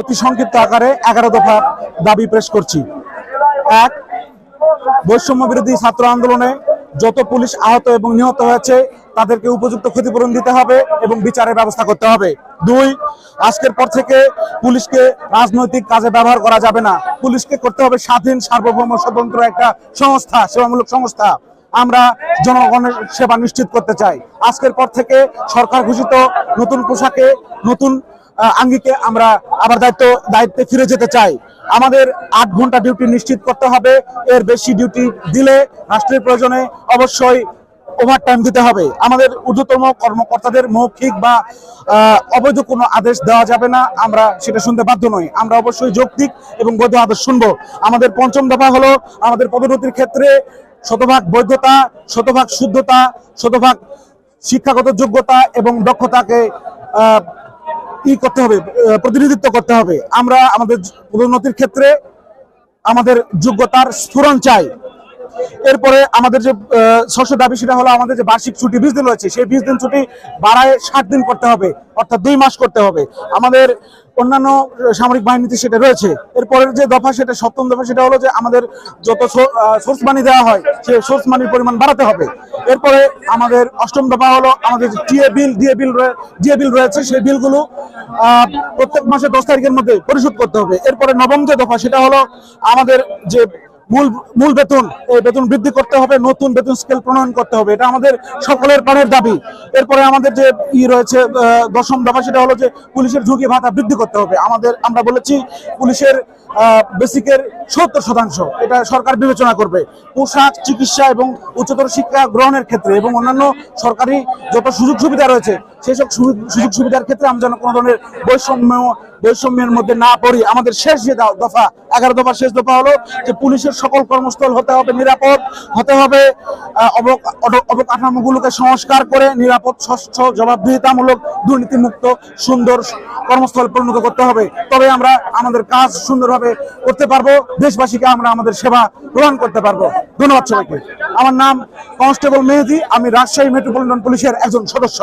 অতি সংক্ষিপ্ত আকারে এগারো দফা দাবি পেশ করছি। এক, বৈষম্য বিরোধী ছাত্র আন্দোলনে যত পুলিশ আহত এবং নিহত হয়েছে, তাদেরকে উপযুক্ত ক্ষতিপূরণ দিতে হবে এবং বিচারের ব্যবস্থা করতে হবে। দুই, আজকের পর থেকে পুলিশকে রাজনৈতিক কাজে ব্যবহার করা যাবে না। পুলিশকে করতে হবে স্বাধীন, সার্বভৌম, স্বতন্ত্র একটা সংস্থা, সেবামূলক সংস্থা। আমরা জনগণের সেবা নিশ্চিত করতে চাই। আজকের পর থেকে সরকার ঘোষিত নতুন পোশাকে নতুন আঙ্গিকে আমরা আবার দায়িত্ব, দায়িত্বে ফিরে যেতে চাই। আমাদের আট ঘণ্টা ডিউটি নিশ্চিত করতে হবে। এর বেশি ডিউটি দিলে রাষ্ট্রের প্রয়োজনে অবশ্যই ওভার টাইম দিতে হবে। আমাদের ঊর্ধ্বতম কর্মকর্তাদের মৌখিক বা অবৈধ কোনো আদেশ দেওয়া যাবে না। আমরা সেটা শুনতে বাধ্য নই। আমরা অবশ্যই যৌক্তিক এবং বৈধ আদেশ শুনব। আমাদের পঞ্চম দফা হলো আমাদের পদোন্নতির ক্ষেত্রে শতভাগ বৈধতা, শতভাগ শুদ্ধতা, শতভাগ শিক্ষাগত যোগ্যতা এবং দক্ষতাকে ই করতে হবে প্রতিনিধিত্ব করতে হবে। আমরা আমাদের পদোন্নতির ক্ষেত্রে আমাদের যোগ্যতার স্ফুরণ চাই। এরপরে আমাদের যে ষষ্ঠ দাবি সেটা হলো আমাদের যে বার্ষিক ছুটি, বিশ দিন রয়েছে, সেই বিশ দিন ছুটি বাড়ায় ষাট দিন করতে হবে, অর্থাৎ দুই মাস করতে হবে। আমাদের অন্যান্য সামরিক বাহিনীতে সেটা রয়েছে। এরপরের যে দফা সেটা, সপ্তম দফা সেটা হলো যে আমাদের যত সোর্স মানি দেওয়া হয়, সেই সোর্স মানির পরিমাণ বাড়াতে হবে। এরপরে আমাদের অষ্টম দফা হলো আমাদের TA bill DA bill DA bill রয়েছে, সেই বিলগুলো প্রত্যেক মাসে দশ তারিখের মধ্যে পরিশোধ করতে হবে। এরপরে নবম যে দফা সেটা হলো আমাদের যে মূল মূল বেতন, এই বেতন বৃদ্ধি করতে হবে, নতুন বেতন স্কেল প্রণয়ন করতে হবে, এটা আমাদের সকলের প্রাণের দাবি। এরপরে আমাদের যে ই রয়েছে দশম দফা সেটা হলো যে পুলিশের ঝুঁকি ভাতা বৃদ্ধি করতে হবে। আমাদের, আমরা বলেছি পুলিশের বেসিকের সত্তর শতাংশ, এটা সরকার বিবেচনা করবে। পোশাক, চিকিৎসা এবং উচ্চতর শিক্ষা গ্রহণের ক্ষেত্রে এবং অন্যান্য সরকারি যত সুযোগ সুবিধা রয়েছে সেই সুবি- সুযোগ সুবিধার ক্ষেত্রে আমরা যেন কোনো ধরনের বৈষম্য বৈষম্যের মধ্যে না পড়ি। আমাদের শেষ যে দফা, এগারো দফা শেষ দফা হলো যে পুলিশের সকল কর্মস্থল হতে হবে নিরাপদ, হতে হবে অবকাঠামোগুলোকে সংস্কার করে নিরাপদ, স্বচ্ছ, জবাবদিহিতামূলক, দুর্নীতিমুক্ত, সুন্দর কর্মস্থল পরিণত করতে হবে। তবে আমরা আমাদের কাজ সুন্দরভাবে করতে পারব, দেশবাসীকে আমরা আমাদের সেবা প্রদান করতে পারব। ধন্যবাদ সবাইকে। আমার নাম কনস্টেবল মেহেদি, আমি রাজশাহী মেট্রোপলিটন পুলিশের একজন সদস্য।